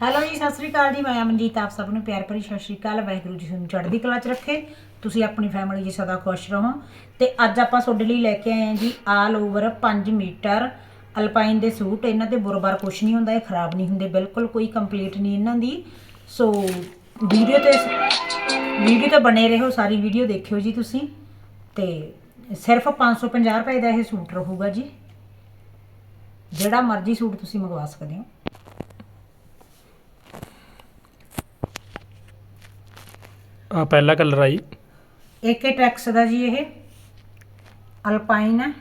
Hello ਜੀ, ਸਤਿ ਸ੍ਰੀ ਅਕਾਲ ਜੀ। ਮੈਂ ਅਮਨਜੀਤ ਆਪ ਸਭ ਨੂੰ ਪਿਆਰ ਭਰੀ ਸਤਿ ਸ੍ਰੀ ਅਕਾਲ। ਵਾਹਿਗੁਰੂ ਜੀ ਤੁਹਾਨੂੰ ਚੜ੍ਹਦੀ ਕਲਾ 'ਚ ਰੱਖੇ। ਤੁਸੀਂ ਆਪਣੀ ਫੈਮਿਲੀ 'ਚ ਸਦਾ ਖੁਸ਼ ਰਹੋ। ਤੇ ਅੱਜ ਆਪਾਂ ਤੁਹਾਡੇ ਲਈ ਲੈ ਕੇ ਆਏ ਹਾਂ ਜੀ ਆਲ ਓਵਰ 5 ਮੀਟਰ ਅਲਪਾਈਨ ਦੇ ਸੂਟ। ਇਹਨਾਂ ਤੇ ਬੁਰਬਾਰ ਕੁਛ ਨਹੀਂ ਹੁੰਦਾ, ਇਹ ਖਰਾਬ ਨਹੀਂ ਹੁੰਦੇ, ਬਿਲਕੁਲ ਕੋਈ ਕੰਪਲੀਟ ਨਹੀਂ ਇਹਨਾਂ ਦੀ। ਸੋ ਵੀਡੀਓ ਤੇ ਵੀਡੀਓ ਤੇ ਬਣੇ ਰਹੋ, ਸਾਰੀ ਵੀਡੀਓ ਦੇਖਿਓ ਜੀ ਤੁਸੀਂ। ਤੇ ਸਿਰਫ 550 ਰੁਪਏ ਦਾ ਇਹ ਸੂਟ ਰਹੂਗਾ ਜੀ। ਜਿਹੜਾ ਮਰਜ਼ੀ ਸੂਟ ਤੁਸੀਂ ਮੰਗਵਾ ਸਕਦੇ ਹੋ। ਆ ਪਹਿਲਾ ਕਲਰ ਆਈ ਏਕੇ ਟੈਕਸ ਦਾ ਜੀ ਇਹ। ਅਲਪਾਈਨ ਹੈ।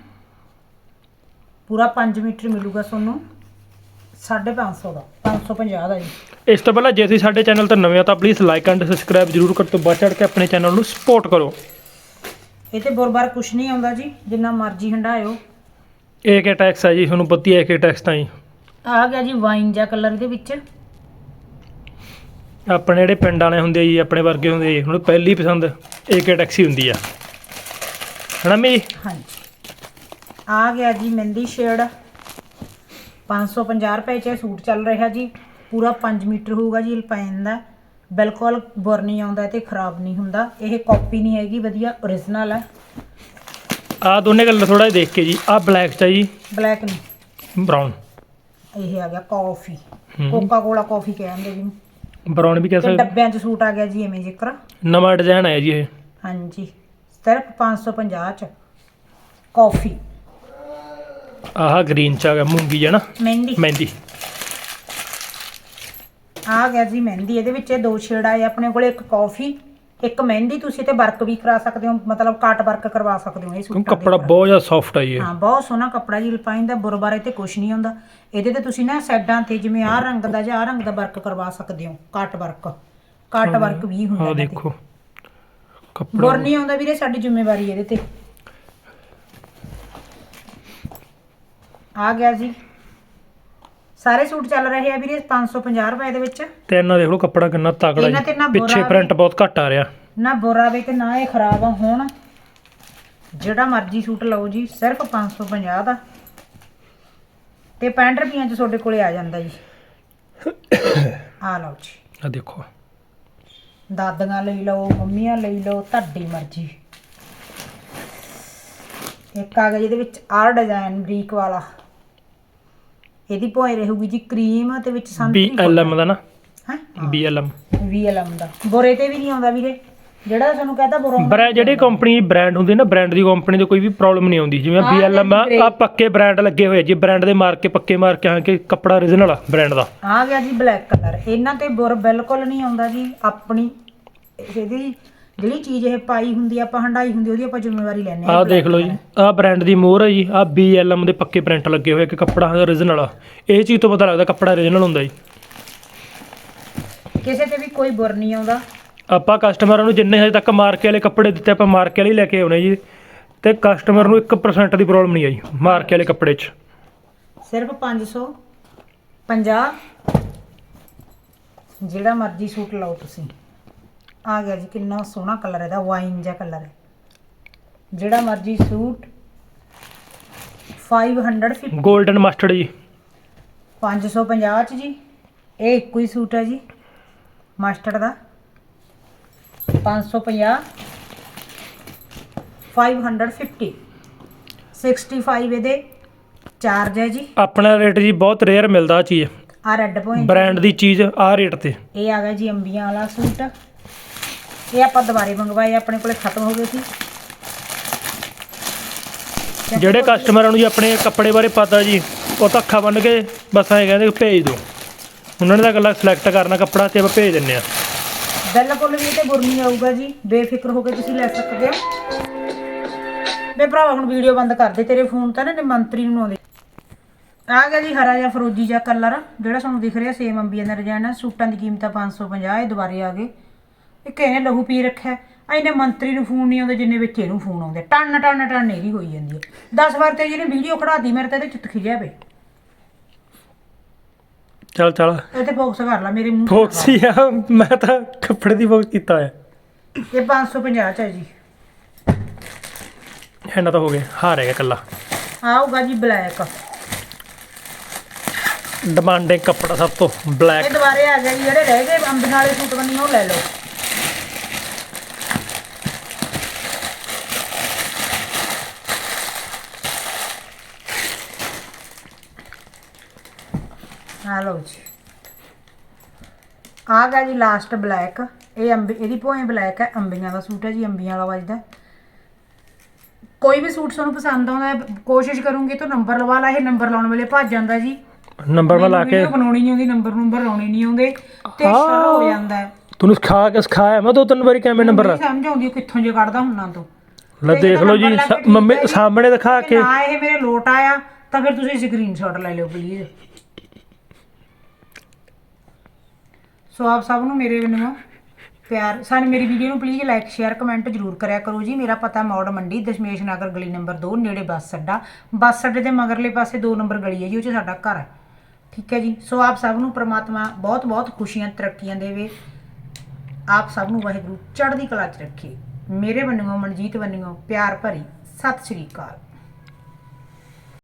ਪੂਰਾ 5 ਮੀਟਰ ਮਿਲੂਗਾ ਤੁਹਾਨੂੰ। 550 ਦਾ। 550 ਦਾ ਜੀ। ਇਸ ਤੋਂ ਪਹਿਲਾਂ ਜੇ ਤੁਸੀਂ ਸਾਡੇ ਚੈਨਲ ਤੇ ਨਵੇਂ ਹੋ ਤਾਂ ਪਲੀਜ਼ ਲਾਈਕ ਐਂਡ ਸਬਸਕ੍ਰਾਈਬ ਜਰੂਰ ਕਰੋ ਤੋਂ ਚੜ ਕੇ ਆਪਣੇ ਚੈਨਲ ਨੂੰ ਸਪੋਰਟ ਕਰੋ। ਇਹ ਤੇ ਬੋਰ-ਬਾਰ ਕੁਛ ਨਹੀਂ ਆਉਂਦਾ ਜੀ। ਜਿੰਨਾ ਮਰਜ਼ੀ ਹੰਡਾਇਓ ਏ ਕੇ ਟੈਕਸ ਹੈ ਜੀ। ਤੁਹਾਨੂੰ ਪਤੀ ਏ ਕੇ ਟੈਕਸ ਤਾਂ ਹੀ ਆ ਗਿਆ ਜੀ ਵਾਈਨ ਜਾਂ ਕਲਰ ਦੇ ਵਿੱਚ। ਆਪਣੇ ਜਿਹੜੇ ਪਿੰਡ ਵਾਲੇ ਹੁੰਦੇ ਆ ਜੀ ਆਪਣੇ ਵਰਗੇ ਹੁੰਦੇ ਆ ਜੀ ਹੁਣ ਪਹਿਲੀ ਪਸੰਦ ਏ ਕੇ ਟੈਕਸ ਹੁੰਦੀ ਆ। ਹਨਾ ਮੀ? ਹਾਂਜੀ। ਆ ਗਿਆ ਜੀ ਮਹਿੰਦੀ ਸ਼ੇਡ। 550 ਰੁਪਏ 'ਚ ਇਹ ਸੂਟ ਚੱਲ ਰਿਹਾ ਜੀ। ਪੂਰਾ 5 ਮੀਟਰ ਹੋਊਗਾ ਜੀ ਅਲਪਾਈਨ ਦਾ। ਬਿਲਕੁਲ ਬੁਰ ਨਹੀਂ ਆਉਂਦਾ ਤੇ ਖਰਾਬ ਨਹੀਂ ਹੁੰਦਾ। ਇਹ ਕਾਪੀ ਨਹੀਂ ਹੈਗੀ ਵਧੀਆ origignal ਹੈ ਆ ਦੋਨੇ ਕਲਰ ਥੋੜਾ ਜਿਹਾ ਦੇਖ ਕੇ ਜੀ। ਆ ਬਲੈਕ ਚ ਆ ਜੀ। ਬਲੈਕ ਨਹੀਂ ਬਰਾਊਨ ਇਹ ਆ ਗਿਆ ਕਾਫੀ ਕੋਕਾ ਕੋਲਾ ਕਾਫੀ ਕਹਿੰਦੇ ਜੀ। ਬਰਾਊਨ ਵੀ ਕਹਿ ਤੇ ਸਕਦੇ। ਡੱਬਿਆਂ 'ਚ ਸੂਟ ਆ ਗਿਆ ਜੀ ਐਵੇਂ ਜ਼ਿਕਰ। ਨਵਾਂ ਡਿਜ਼ਾਈਨ ਆਇਆ ਜੀ ਇਹ। ਹਾਂਜੀ ਸਿਰਫ 550 'ਚ। ਕਾਫੀ। ਆਹ ਗ੍ਰੀਨ ਚ ਆ ਗਿਆ ਮੂੰਗੀ ਹੈ ਨਾ। ਮਹਿੰਦੀ। ਮਹਿੰਦੀ। ਆ ਗਿਆ ਜੀ ਮਹਿੰਦੀ ਇਹਦੇ ਵਿੱਚ ਇਹ ਦੋ ਸ਼ੇਡ ਆਏ ਆਪਣੇ ਕੋਲੇ ਇੱਕ ਕਾਫੀ ਇੱਕ ਮਹਿੰਦੀ ਤੁਸੀਂ ਤੇ ਵਰਕ ਵੀ ਕਰਾ ਸਕਦੇ ਹੋ ਮਤਲਬ ਕਾਟ ਵਰਕ ਕਰਵਾ ਸਕਦੇ ਹੋ ਇਹ ਕਿਉਂ ਸੂਟਾਂ ਦੇ ਕੱਪੜਾ ਉੱਪਰ। ਬਹੁਤ ਜ਼ਿਆਦਾ ਸੌਫਟ ਜੀ ਇਹ। ਹਾਂ ਬਹੁਤ ਸੋਹਣਾ ਕੱਪੜਾ ਜੀ ਲਪਾਈਨ ਦਾ ਬੁਰਬਾਰੇ ਤੇ ਕੁਛ ਨਹੀਂ ਹੁੰਦਾ। ਇਹਦੇ ਤੇ ਤੁਸੀਂ ਨਾ ਸਾਈਡਾਂ ਤੇ ਜਿਵੇਂ ਆਹ ਰੰਗ ਦਾ ਜਾਂ ਆਹ ਰੰਗ ਦਾ ਵਰਕ ਕਰਵਾ ਸਕਦੇ ਹੋ ਕਾਟ ਵਰਕ। ਕਾਟ ਵਰਕ ਵੀ ਹੁੰਦਾ ਆ ਇਹਦੇ ਤੇ। ਦੇਖੋ ਕੱਪੜਾ ਬੁਰ ਨਹੀਂ ਆਉਂਦਾ ਵੀਰੇ ਸਾਡੀ ਜ਼ਿੰਮੇਵਾਰੀ ਇਹਦੇ ਤੇ। ਆ ਗਿਆ ਜੀ। ਸਾਰੇ ਸੂਟ ਚੱਲ ਰਹੇ ਆ ਵੀਰੇ 550 ਰੁਪਏ ਦੇ ਵਿੱਚ। ਤੇ ਇਹਨਾਂ ਦੇਖ ਲਓ ਕੱਪੜਾ ਕਿੰਨਾ ਤਕੜਾ ਇਹਨਾਂ ਤੇ ਨਾ ਜੀ। ਪਿੱਛੇ ਪ੍ਰਿੰਟ ਬਹੁਤ ਘੱਟ ਆ ਰਿਹਾ। ਨਾ ਬੁਰਾ ਵੇ ਤੇ ਨਾ ਇਹ ਖਰਾਬ ਆ ਹੁਣ। ਜਿਹੜਾ ਮਰਜ਼ੀ ਸੂਟ ਲਓ ਜੀ ਸਿਰਫ 550 ਦਾ। ਤੇ 65 ਰੁਪਈਆਂ ਚ ਤੁਹਾਡੇ ਕੋਲੇ ਆ ਜਾਂਦਾ ਜੀ। ਆ ਲਓ ਜੀ। ਆ ਦੇਖੋ। ਦਾਦੀਆਂ ਲਈ ਲਓ ਮੰਮੀਆਂ ਲਈ ਲਓ ਤੁਹਾਡੀ ਮਰਜ਼ੀ। ਇੱਕ ਆ ਗਿਆ ਜਿਹਦੇ ਵਿੱਚ ਆਰ ਡਿਜ਼ਾਈਨ ਬਰੀਕ ਵਾਲਾ। ਇਹਦੀ ਭੋਏ ਰਹੂਗੀ ਜੀ ਕਰੀਮ ਤੇ ਵਿੱਚ ਬੀ ਸੰਤਰੀ ਐਲ ਐਮ ਦਾ ਨਾ। ਹੈ? B L M. ਵੀਐਲਐਮ ਦਾ। ਬੋਰੇ ਤੇ ਵੀ ਨਹੀਂ ਆਉਂਦਾ ਵੀਰੇ। ਜਿਹੜਾ ਤੁਹਾਨੂੰ ਕਹਤਾ ਬੋਰਾ ਬ੍ਰਾਂਡ ਜਿਹੜੀ ਕੰਪਨੀ ਬ੍ਰਾਂਡ ਹੁੰਦੀ ਨਾ ਬ੍ਰਾਂਡ ਦੀ ਕੰਪਨੀ ਦੇ ਕੋਈ ਵੀ ਪ੍ਰੋਬਲਮ ਨਹੀਂ ਆਉਂਦੀ। ਜਿਵੇਂ ਹਾਂ, ਬੀ ਐਲ ਐਮ ਗ੍ਰੇ। ਆ ਪੱਕੇ ਬ੍ਰਾਂਡ ਲੱਗੇ ਹੋਏ ਆ ਜੀ ਬ੍ਰਾਂਡ ਦੇ ਮਾਰ ਕੇ ਪੱਕੇ ਮਾਰ ਕੇ ਹਾਂ ਕਿ ਕੱਪੜਾ origignal ਆ ਬ੍ਰਾਂਡ ਦਾ। ਆ ਗਿਆ ਜੀ ਬਲੈਕ ਕਲਰ ਇਹਨਾਂ ਤੇ ਬੁਰ ਬਿਲਕੁਲ ਨਹੀਂ ਆਉਂਦਾ ਜੀ ਆਪਣੀ ਇਹਦੀ ਜਿਹੜੀ ਚੀਜ਼ ਇਹ ਪਾਈ ਹੁੰਦੀ ਆ, ਆਪਾਂ ਹੰਡਾਈ ਹੁੰਦੀ ਉਹਦੀ ਆਪਾਂ ਜ਼ਿੰਮੇਵਾਰੀ ਲੈਣੇ ਆਹ ਦੇਖ ਲਓ ਜੀ ਆਹ ਬ੍ਰਾਂਡ ਦੀ ਮੋਹਰ ਹੈ ਜੀ ਆਹ ਐਮ ਦੇ ਪੱਕੇ ਪ੍ਰਿੰਟ ਲੱਗੇ ਹੋਏ ਕਿ ਕੱਪੜਾ origignal ਆ। ਇਹ ਚੀਜ਼ ਤੋਂ ਪਤਾ ਲੱਗਦਾ ਕੱਪੜਾ origignal ਹੁੰਦਾ ਜੀ। ਕਿਸੇ ਤੇ ਵੀ ਕੋਈ ਬੁਰ ਨਹੀਂ ਆਉਂਦਾ। ਆਪਾਂ ਕਸਟਮਰਾਂ ਨੂੰ ਜਿੰਨੇ ਹਜੇ ਤੱਕ ਮਾਰਕੇ ਵਾਲੇ ਕੱਪੜੇ ਦਿੱਤੇ ਆਪਾਂ ਮਾਰਕੇ ਵਾਲੇ ਹੀ ਲੈ ਕੇ ਆਉਣੇ ਜੀ। ਤੇ ਕਸਟਮਰ ਨੂੰ 1% ਦੀ ਪ੍ਰੋਬਲਮ ਨਹੀਂ ਆਈ ਮਾਰਕੇ ਵਾਲੇ ਕੱਪੜੇ 'ਚ। ਸਿਰਫ 550 ਜਿਹੜਾ ਮਰਜ਼ੀ ਸੂਟ ਲਓ ਤੁਸੀਂ। ਆ ਗਿਆ ਜੀ ਕਿੰਨਾ ਸੋਹਣਾ ਕਲਰ ਇਹਦਾ ਵਾਈਨ ਜਿਹਾ ਕਲਰ ਹੈ। ਜਿਹੜਾ ਮਰਜ਼ੀ ਸੂਟ 550 골ਡਨ ਮਸਟਰਡ ਜੀ। 550 ਚ ਜੀ ਇਹ ਇੱਕੋ ਹੀ ਸੂਟ ਹੈ ਜੀ ਮਾਸਟਰ ਦਾ। 550 550 65 ਇਹਦੇ ਚਾਰਜ ਹੈ ਜੀ। ਆਪਣਾ ਰੇਟ ਜੀ ਬਹੁਤ ਰੇਅਰ ਮਿਲਦਾ ਚੀਜ਼। ਆ ਰੈੱਡ ਪੁਆਇੰਟ ਬ੍ਰਾਂਡ ਦੀ ਚੀਜ਼ ਆਹ ਰੇਟ ਤੇ। ਇਹ ਆ ਗਿਆ ਜੀ ਅੰਬੀਆਂ ਵਾਲਾ ਸੂਟ। ਇਹ ਆਪਾਂ ਦੁਬਾਰੇ ਮੰਗਵਾਏ ਆਪਣੇ ਕੋਲੇ ਖਤਮ ਹੋ ਗਏ ਸੀ। ਜਿਹੜੇ ਕਸਟਮਰਾਂ ਨੂੰ ਜੀ ਆਪਣੇ ਕੱਪੜੇ ਬਾਰੇ ਪਤਾ ਜੀ ਉਹ ਤਾਂ ਅੱਖਾਂ ਬੰਨ ਕੇ ਬਸ ਐਂ ਕਹਿੰਦੇ ਭੇਜ ਦਿਓ। ਉਹਨਾਂ ਨੇ ਤਾਂ ਗੱਲਾਂ ਸਿਲੈਕਟ ਕਰਨਾ ਕੱਪੜਾ ਤੇ ਆਪਾਂ ਭੇਜ ਦਿੰਨੇ ਆ ਬਿਲਕੁਲ ਵੀ ਤੇ ਬੁਰ ਨਹੀਂ ਆਊਗਾ ਜੀ ਬੇਫਿਕਰ ਹੋ ਕੇ ਤੁਸੀਂ ਲੈ ਸਕਦੇ ਹੋ। ਬੇ ਭਰਾਵਾ ਹੁਣ ਵੀਡੀਓ ਬੰਦ ਕਰ ਦੇ ਤੇਰੇ ਫੋਨ ਤਾਂ ਨਾ ਮੰਤਰੀ ਨੂੰ ਆਉਂਦੇ। ਆ ਗਿਆ ਜੀ ਹਰਾ ਜਿਹਾ ਫਰੋਜੀ ਜਿਹਾ ਕਲਰ ਜਿਹੜਾ ਤੁਹਾਨੂੰ ਦਿਖ ਰਿਹਾ ਸੇਮ ਅੰਬੀਆਂ ਦਾ ਡਿਜ਼ਾਈਨ ਹੈ ਸੂਟਾਂ ਦੀ ਕੀਮਤ ਆ 550 ਇਹ ਦੁਬਾਰੇ ਆ ਗਏ। ਇਹ ਕਿਸੇ ਨੇ ਲਹੂ ਪੀ ਰੱਖਿਆ ਇਹਨੇ ਮੰਤਰੀ ਨੂੰ ਫੋਨ ਨਹੀਂ ਆਉਂਦੇ ਜਿੰਨੇ ਵਿੱਚ ਇਹਨੂੰ ਫੋਨ ਆਉਂਦੇ। ਟੰਨ ਟੰਨ ਟੰਨ ਇਹਦੀ ਹੋਈ ਜਾਂਦੀ ਹੈ 10 ਵਾਰ ਤੇ ਜਿਹਨੇ ਵੀਡੀਓ ਖੜਾਤੀ ਮੇਰੇ ਤੇ ਇਹਦੇ ਚਿੱਤ ਖਿਜਿਆ ਪਏ ਚੱਲ ਚੱਲ। ਇਹ ਤੇ ਕਰ ਲਾ ਮੇਰੇ ਮੂੰਹ ਤੇ ਫੋਕਸ ਹੀ ਆ ਮੈਂ ਤਾਂ ਕੱਪੜੇ ਦੀ ਫੋਕਸ ਕੀਤਾ ਹੋਇਆ। ਇਹ 550 ਚ ਹੈ ਜੀ। ਇਹਨਾਂ ਤਾਂ ਹੋ ਗਏ ਹਾਰ ਹੈਗਾ ਕੱਲਾ ਆਊਗਾ ਜੀ ਬਲੈਕ ਡਿਮਾਂਡਿੰਗ ਕੱਪੜਾ ਸਭ ਤੋਂ ਇਹ ਬਲੈਕ ਦੁਬਾਰੇ ਆ ਗਿਆ ਜੀ ਜਿਹੜੇ ਰਹਿ ਗਏ ਅੰਬੀਆਂ ਵਾਲੇ ਸੂਟ ਬੰਨੀ ਉਹ ਲੈ ਲਓ। ਆ ਲਓ ਜੀ। ਆ ਗਿਆ ਜੀ ਲਾਸਟ ਬਲੈਕ ਇਹ ਅੰਬੀ ਇਹਦੀ ਭੋਏ ਬਲੈਕ ਹੈ ਅੰਬੀਆਂ ਦਾ ਸੂਟ ਹੈ ਜੀ ਅੰਬੀਆਂ ਵਾਲਾ ਵੱਜਦਾ। ਕੋਈ ਵੀ ਸੂਟ ਤੁਹਾਨੂੰ ਪਸੰਦ ਆਉਂਦਾ ਹੈ ਕੋਸ਼ਿਸ਼ ਕਰੂੰਗੀ ਤਾਂ ਨੰਬਰ ਲਵਾ ਲਾ ਇਹ ਨੰਬਰ ਲਾਉਣ ਵੇਲੇ ਭੱਜ ਜਾਂਦਾ ਜੀ। ਨੰਬਰ ਮੈਂ ਲਾ ਕੇ ਬਣਾਉਣੀ ਨਹੀਂ ਆਉਂਦੀ ਨੰਬਰ ਨੰਬਰ ਲਾਉਣੇ ਨਹੀਂ ਆਉਂਦੇ ਤੇ ਸ਼ਰ ਹੋ ਜਾਂਦਾ ਹੈ। ਤੁਹਾਨੂੰ ਸਿਖਾ ਕੇ ਸਿਖਾਇਆ ਮੈਂ ਦੋ ਤਿੰਨ ਵਾਰੀ ਕਿਵੇਂ ਨੰਬਰ ਸਮਝ ਆਉਂਦੀ ਕਿੱਥੋਂ ਜੇ ਕੱਢਦਾ ਹੁੰਨਾ ਤੋਂ। ਲੈ ਦੇਖ ਲਓ ਜੀ ਮੰਮੀ। ਸਾਹਮਣੇ ਦਿਖਾ ਕੇ। ਨਾ ਇਹ ਮੇਰੇ ਲੋਟ ਆਇਆ ਤਾਂ ਫਿਰ ਤੁਸੀਂ ਸਕਰੀਨਸ਼ਾਟ ਲੈ ਲਿਓ ਪਲੀਜ਼ ਸੋ ਆਪ ਸਭ ਨੂੰ ਮੇਰੇ ਵੱਲੋਂ ਪਿਆਰ, ਸਾਨੂੰ ਮੇਰੀ ਵੀਡੀਓ ਨੂੰ ਪਲੀਜ਼ ਲਾਈਕ ਸ਼ੇਅਰ ਕਮੈਂਟ ਜਰੂਰ ਕਰਿਆ ਕਰੋ ਜੀ। ਮੇਰਾ ਪਤਾ ਮੌੜ ਮੰਡੀ, ਦਸ਼ਮੇਸ਼ ਨਗਰ ਗਲੀ ਨੰਬਰ 2 ਨੇੜੇ ਬੱਸ ਅੱਡਾ। ਬੱਸ ਅੱਡੇ ਦੇ ਮਗਰਲੇ ਪਾਸੇ 2 ਨੰਬਰ ਗਲੀ ਹੈ ਜੀ, ਉਹ 'ਚ ਸਾਡਾ ਘਰ ਹੈ। ਠੀਕ ਹੈ ਜੀ? ਸੋ ਆਪ ਸਭ ਨੂੰ ਪ੍ਰਮਾਤਮਾ ਬਹੁਤ ਬਹੁਤ ਖੁਸ਼ੀਆਂ, ਤਰੱਕੀਆਂ ਦੇਵੇ। ਆਪ ਸਭ ਨੂੰ ਵਾਹਿਗੁਰੂ ਚੜ੍ਹਦੀ ਕਲਾ 'ਚ ਰੱਖੇ। ਮੇਰੇ ਵੱਲੋਂ, ਮਨਜੀਤ ਵੱਲੋਂ ਪਿਆਰ ਭਰੀ ਸਤਿ ਸ਼੍ਰੀ ਅਕਾਲ।